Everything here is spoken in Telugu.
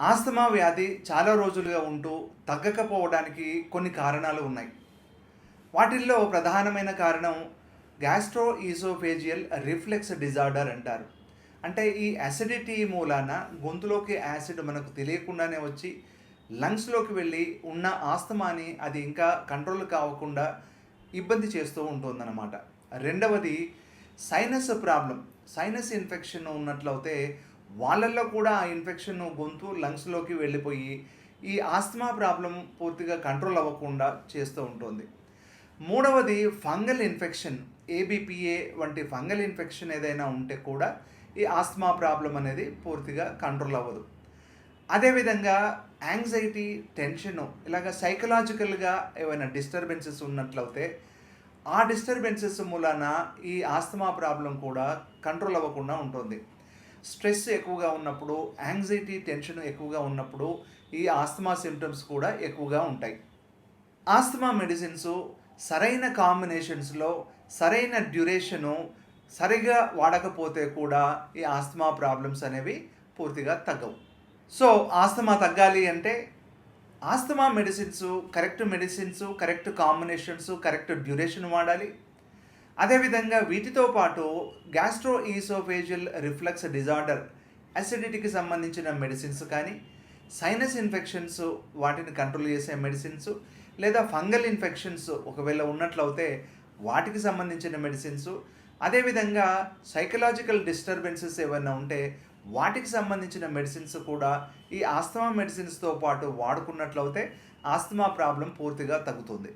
ఆస్తమా వ్యాధి చాలా రోజులుగా ఉంటూ తగ్గకపోవడానికి కొన్ని కారణాలు ఉన్నాయి. వాటిల్లో ప్రధానమైన కారణం గ్యాస్ట్రో ఈసోఫేజియల్ రిఫ్లెక్స్ డిజార్డర్ అంటారు. అంటే ఈ అసిడిటీ మూలాన గొంతులోకి యాసిడ్ మనకు తెలియకుండానే వచ్చి లంగ్స్లోకి వెళ్ళి ఉన్న ఆస్తమాని అది ఇంకా కంట్రోల్ కావకుండా ఇబ్బంది చేస్తూ ఉంటుందన్నమాట. రెండవది సైనస్ ప్రాబ్లం. సైనస్ ఇన్ఫెక్షన్ ఉన్నట్లయితే వాళ్ళల్లో కూడా ఆ ఇన్ఫెక్షన్ గొంతు లంగ్స్లోకి వెళ్ళిపోయి ఈ ఆస్మా ప్రాబ్లం పూర్తిగా కంట్రోల్ అవ్వకుండా చేస్తూ ఉంటుంది. మూడవది ఫంగల్ ఇన్ఫెక్షన్. ఏబిపిఏ వంటి ఫంగల్ ఇన్ఫెక్షన్ ఏదైనా ఉంటే కూడా ఈ ఆస్మా ప్రాబ్లం అనేది పూర్తిగా కంట్రోల్ అవ్వదు. అదేవిధంగా యాంగ్జైటీ టెన్షన్ ఇలాగ సైకలాజికల్గా ఏమైనా డిస్టర్బెన్సెస్ ఉన్నట్లయితే ఆ డిస్టర్బెన్సెస్ మూలాన ఈ ఆస్తమా ప్రాబ్లం కూడా కంట్రోల్ అవ్వకుండా ఉంటుంది. స్ట్రెస్ ఎక్కువగా ఉన్నప్పుడు యాంగ్జైటీ టెన్షన్ ఎక్కువగా ఉన్నప్పుడు ఈ ఆస్తమా సిమ్టమ్స్ కూడా ఎక్కువగా ఉంటాయి. ఆస్తమా మెడిసిన్స్ సరైన కాంబినేషన్స్లో సరైన డ్యూరేషను సరిగా వాడకపోతే కూడా ఈ ఆస్తమా ప్రాబ్లమ్స్ అనేవి పూర్తిగా తగ్గవు. సో ఆస్తమా తగ్గాలి అంటే asthma medicines correct medicines correct combinations correct duration వాడాలి. అదేవిధంగా వీటితో పాటు గ్యాస్ట్రో ఈసోఫేజియల్ రిఫ్లక్స్ డిజార్డర్ అసిడిటీకి సంబంధించిన మెడిసిన్స్ కానీ సైనస్ ఇన్ఫెక్షన్స్ వాటిని కంట్రోల్ చేసే మెడిసిన్స్ లేదా ఫంగల్ ఇన్ఫెక్షన్స్ ఒకవేళ ఉన్నట్లయితే వాటికి సంబంధించిన మెడిసిన్స్ అదేవిధంగా సైకలాజికల్ డిస్టర్బెన్సెస్ ఏమైనా ఉంటే వాటికి సంబంధించిన మెడిసిన్స్ కూడా ఈ ఆస్తమా మెడిసిన్స్తో పాటు వాడుకున్నట్లయితే ఆస్తమా ప్రాబ్లం పూర్తిగా తగ్గుతుంది.